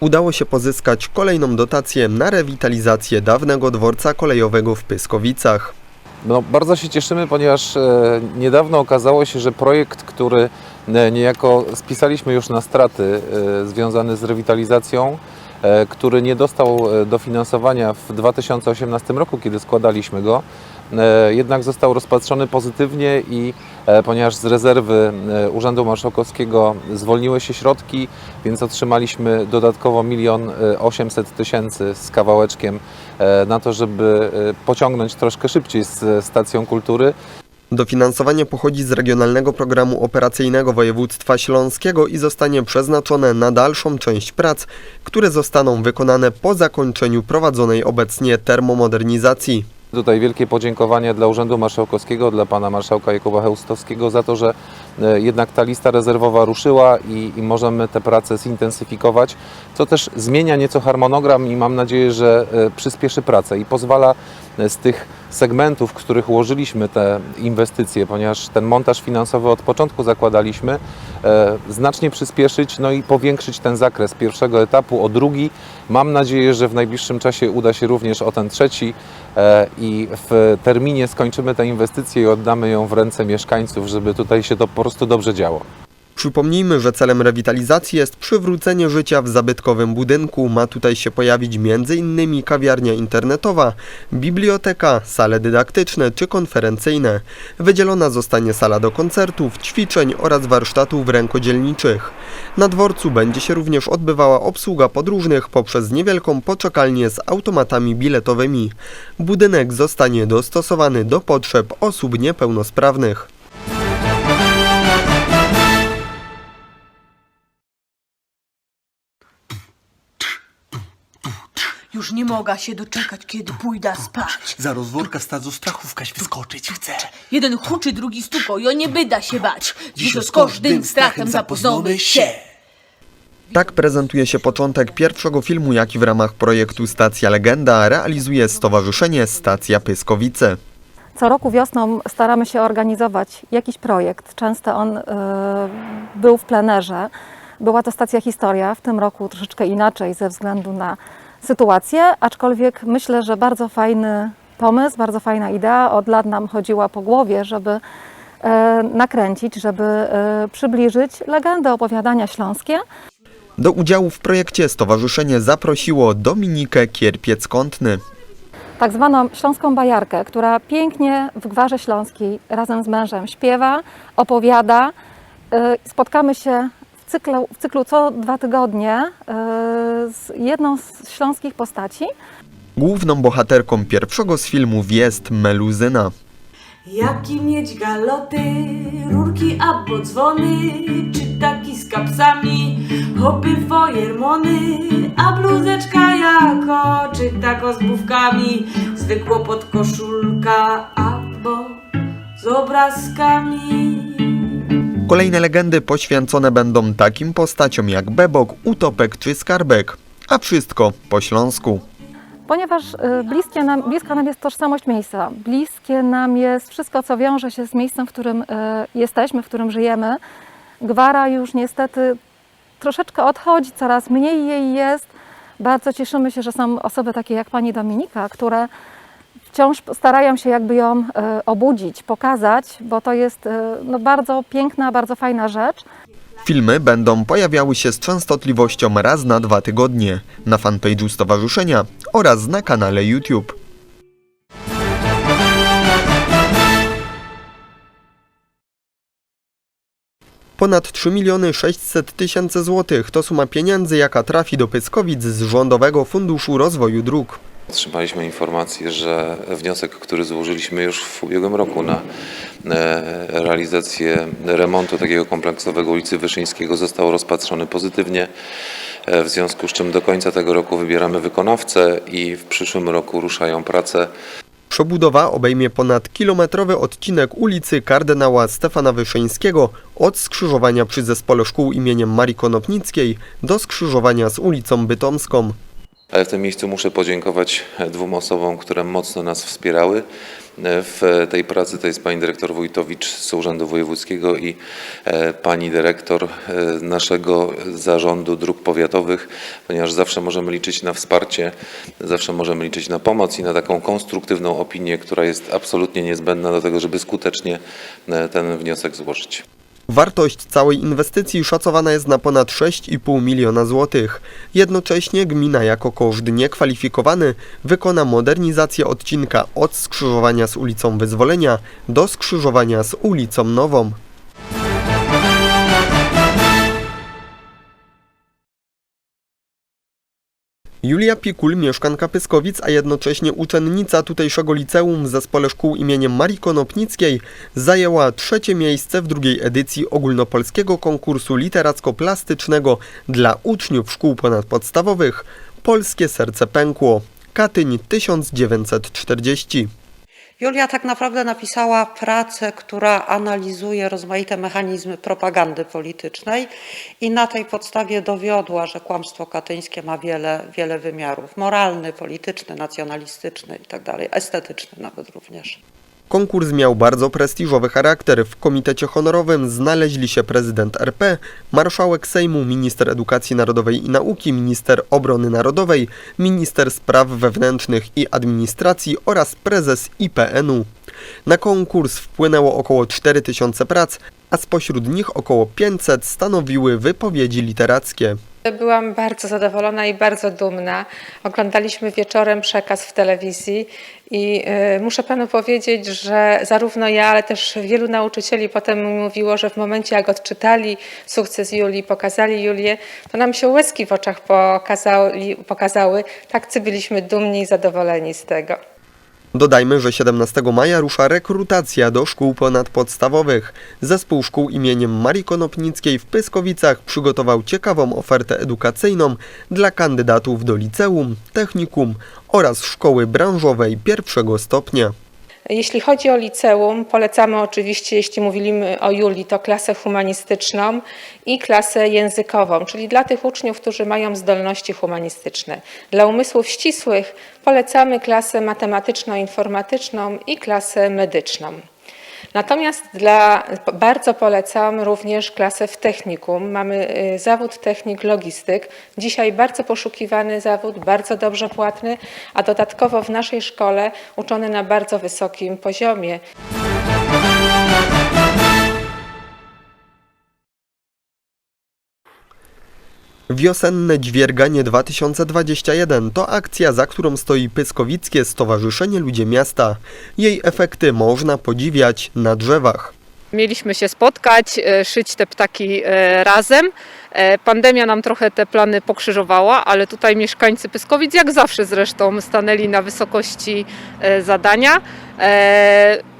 Udało się pozyskać kolejną dotację na rewitalizację dawnego dworca kolejowego w Pyskowicach. No, bardzo się cieszymy, ponieważ e, niedawno okazało się, że projekt, który e, niejako spisaliśmy już na straty e, związany z rewitalizacją, który nie dostał dofinansowania w 2018 roku, kiedy składaliśmy go, jednak został rozpatrzony pozytywnie i e, ponieważ z rezerwy e, Urzędu Marszałkowskiego zwolniły się środki, więc otrzymaliśmy dodatkowo milion e, 800 tysięcy z kawałeczkiem e, na to, żeby e, pociągnąć troszkę szybciej z stacją kultury. Dofinansowanie pochodzi z Regionalnego Programu Operacyjnego Województwa Śląskiego i zostanie przeznaczone na dalszą część prac, które zostaną wykonane po zakończeniu prowadzonej obecnie termomodernizacji. Tutaj wielkie podziękowania dla Urzędu Marszałkowskiego, dla pana marszałka Jakuba Chełstowskiego za to, że e, jednak ta lista rezerwowa ruszyła i, i możemy te prace zintensyfikować, co też zmienia nieco harmonogram i mam nadzieję, że e, przyspieszy pracę i pozwala e, z tych segmentów, w których ułożyliśmy te inwestycje, ponieważ ten montaż finansowy od początku zakładaliśmy, e, znacznie przyspieszyć, no i powiększyć ten zakres pierwszego etapu o drugi. Mam nadzieję, że w najbliższym czasie uda się również o ten trzeci e, i w terminie skończymy tę inwestycję i oddamy ją w ręce mieszkańców, żeby tutaj się to po prostu dobrze działo. Przypomnijmy, że celem rewitalizacji jest przywrócenie życia w zabytkowym budynku. Ma tutaj się pojawić m.in. kawiarnia internetowa, biblioteka, sale dydaktyczne czy konferencyjne. Wydzielona zostanie sala do koncertów, ćwiczeń oraz warsztatów rękodzielniczych. Na dworcu będzie się również odbywała obsługa podróżnych poprzez niewielką poczekalnię z automatami biletowymi. Budynek zostanie dostosowany do potrzeb osób niepełnosprawnych. Już nie mogę się doczekać, kiedy pójdę spać. Za rozworka stadzą strachów Kaś wyskoczyć chce. Jeden huczy, drugi stuko, i nie byda się bać. Dziś z każdym strachem zapoznamy się. Tak prezentuje się początek pierwszego filmu, jaki w ramach projektu Stacja Legenda realizuje Stowarzyszenie Stacja Pyskowice. Co roku wiosną staramy się organizować jakiś projekt. Często on y, był w plenerze. Była to stacja Historia, w tym roku troszeczkę inaczej ze względu na sytuację, aczkolwiek myślę, że bardzo fajny pomysł, bardzo fajna idea. Od lat nam chodziła po głowie, żeby y, nakręcić, żeby y, przybliżyć legendę opowiadania śląskie. Do udziału w projekcie stowarzyszenie zaprosiło Dominikę Kierpiec-Kątny. tak zwaną śląską bajarkę, która pięknie w Gwarze Śląskiej razem z mężem śpiewa, opowiada. Y, Spotkamy się cyklu, w cyklu co dwa tygodnie y, z jedną z śląskich postaci. Główną bohaterką pierwszego z filmów jest Meluzyna. Jaki mieć galoty, rurki albo dzwony, czy taki z kapsami, hopy wojermony, a bluzeczka jako, czy tako z bówkami, zwykło podkoszulka albo z obrazkami. Kolejne legendy poświęcone będą takim postaciom jak Bebok, Utopek czy Skarbek. A wszystko po śląsku. Ponieważ y, bliskie nam, bliska nam jest tożsamość miejsca, bliskie nam jest wszystko, co wiąże się z miejscem, w którym y, jesteśmy, w którym żyjemy. Gwara już niestety troszeczkę odchodzi, coraz mniej jej jest. Bardzo cieszymy się, że są osoby takie jak pani Dominika, które wciąż starają się jakby ją y, obudzić, pokazać, bo to jest y, no, bardzo piękna, bardzo fajna rzecz. Filmy będą pojawiały się z częstotliwością raz na dwa tygodnie na fanpage'u stowarzyszenia oraz na kanale YouTube. Ponad 3 miliony 600 tysięcy złotych to suma pieniędzy, jaka trafi do Pyskowic z Rządowego Funduszu Rozwoju Dróg. Otrzymaliśmy informację, że wniosek, który złożyliśmy już w ubiegłym roku na e, realizację remontu takiego kompleksowego ulicy Wyszyńskiego został rozpatrzony pozytywnie, e, w związku z czym do końca tego roku wybieramy wykonawcę i w przyszłym roku ruszają prace Przebudowa obejmie ponad kilometrowy odcinek ulicy kardynała Stefana Wyszyńskiego od skrzyżowania przy zespole szkół imieniem Marii Konopnickiej do skrzyżowania z ulicą Bytomską. Ale w tym miejscu muszę podziękować dwóm osobom, które mocno nas wspierały w tej pracy. To jest pani dyrektor Wójtowicz z Urzędu Wojewódzkiego i e, pani dyrektor e, naszego zarządu dróg powiatowych, ponieważ zawsze możemy liczyć na wsparcie, zawsze możemy liczyć na pomoc i na taką konstruktywną opinię, która jest absolutnie niezbędna do tego, żeby skutecznie e, ten wniosek złożyć. Wartość całej inwestycji szacowana jest na ponad 6,5 miliona złotych. Jednocześnie gmina jako koszt niekwalifikowany wykona modernizację odcinka od skrzyżowania z ulicą Wyzwolenia do skrzyżowania z ulicą Nową. Julia Pikul, mieszkanka Pyskowic, a jednocześnie uczennica tutejszego liceum w zespole szkół imieniem Marii Konopnickiej, zajęła trzecie miejsce w drugiej edycji ogólnopolskiego konkursu literacko-plastycznego dla uczniów szkół ponadpodstawowych Polskie Serce Pękło. Katyń 1940. Julia tak naprawdę napisała pracę, która analizuje rozmaite mechanizmy propagandy politycznej i na tej podstawie dowiodła, że kłamstwo katyńskie ma wiele, wiele wymiarów. Moralny, polityczny, nacjonalistyczny itd., estetyczny nawet również. Konkurs miał bardzo prestiżowy charakter. W komitecie honorowym znaleźli się prezydent RP, marszałek Sejmu, minister edukacji narodowej i nauki, minister obrony narodowej, minister spraw wewnętrznych i administracji oraz prezes IPN-u. Na konkurs wpłynęło około 4000 prac, a spośród nich około 500 stanowiły wypowiedzi literackie. Byłam bardzo zadowolona i bardzo dumna. Oglądaliśmy wieczorem przekaz w telewizji i y, muszę panu powiedzieć, że zarówno ja, ale też wielu nauczycieli potem mówiło, że w momencie jak odczytali sukces Julii, pokazali Julię, to nam się łezki w oczach pokazali, pokazały. Tak byliśmy dumni i zadowoleni z tego. Dodajmy, że 17 maja rusza rekrutacja do szkół ponadpodstawowych. Zespół szkół imieniem Marii Konopnickiej w Pyskowicach przygotował ciekawą ofertę edukacyjną dla kandydatów do liceum, technikum oraz szkoły branżowej pierwszego stopnia. Jeśli chodzi o liceum, polecamy oczywiście, jeśli mówimy o Julii, to klasę humanistyczną i klasę językową, czyli dla tych uczniów, którzy mają zdolności humanistyczne. Dla umysłów ścisłych polecamy klasę matematyczno-informatyczną i klasę medyczną. Natomiast dla, bardzo polecam również klasę w technikum. Mamy y, zawód technik logistyk. Dzisiaj bardzo poszukiwany zawód, bardzo dobrze płatny, a dodatkowo w naszej szkole uczony na bardzo wysokim poziomie. Wiosenne Dźwierganie 2021 to akcja, za którą stoi Pyskowickie Stowarzyszenie Ludzie Miasta. Jej efekty można podziwiać na drzewach. Mieliśmy się spotkać, e, szyć te ptaki e, razem. E, Pandemia nam trochę te plany pokrzyżowała, ale tutaj mieszkańcy Pyskowic, jak zawsze zresztą, stanęli na wysokości zadania.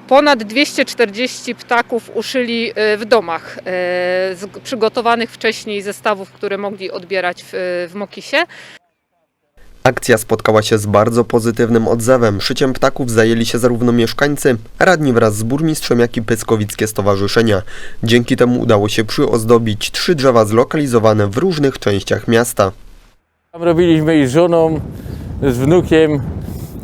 Ponad 240 ptaków uszyli e, w domach, e, z przygotowanych wcześniej zestawów, które mogli odbierać w, w Mokisie. Akcja spotkała się z bardzo pozytywnym odzewem. Szyciem ptaków zajęli się zarówno mieszkańcy, radni wraz z burmistrzem, jak i Pyskowickie Stowarzyszenia. Dzięki temu udało się przyozdobić trzy drzewa zlokalizowane w różnych częściach miasta. Tam robiliśmy i z żoną, z wnukiem.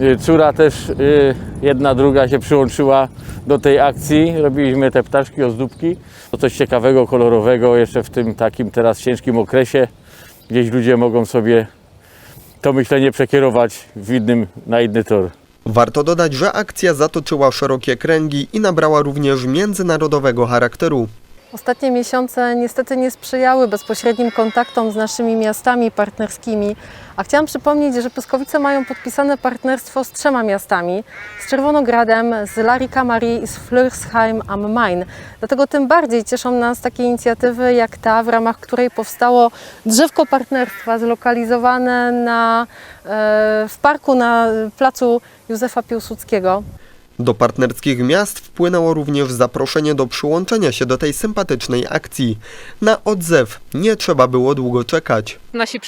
Y, Córa też y, jedna, druga się przyłączyła do tej akcji. Robiliśmy te ptaszki, ozdóbki. To coś ciekawego, kolorowego jeszcze w tym takim teraz ciężkim okresie. Gdzieś ludzie mogą sobie to myślenie przekierować w innym, na inny tor. Warto dodać, że akcja zatoczyła szerokie kręgi i nabrała również międzynarodowego charakteru. Ostatnie miesiące niestety nie sprzyjały bezpośrednim kontaktom z naszymi miastami partnerskimi, a chciałam przypomnieć, że Pyskowice mają podpisane partnerstwo z trzema miastami, z Czerwonogradem, z Larika Marie i z Flörsheim am Main. Dlatego tym bardziej cieszą nas takie inicjatywy jak ta, w ramach której powstało drzewko partnerstwa zlokalizowane na, e, w parku na placu Józefa Piłsudskiego. Do partnerskich miast wpłynęło również zaproszenie do przyłączenia się do tej sympatycznej akcji. Na odzew nie trzeba było długo czekać. Nasi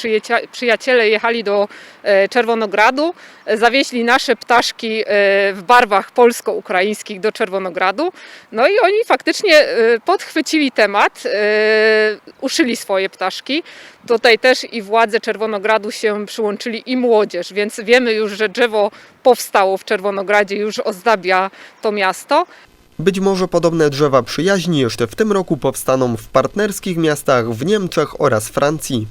przyjaciele jechali do e, Czerwonogradu, e, zawieźli nasze ptaszki e, w barwach polsko-ukraińskich do Czerwonogradu. No i oni faktycznie podchwycili temat, uszyli swoje ptaszki. Tutaj też i władze Czerwonogradu się przyłączyli i młodzież, więc wiemy już, że drzewo powstało w Czerwonogradzie, już ozdabia to miasto. Być może podobne drzewa przyjaźni jeszcze w tym roku powstaną w partnerskich miastach w Niemczech oraz Francji.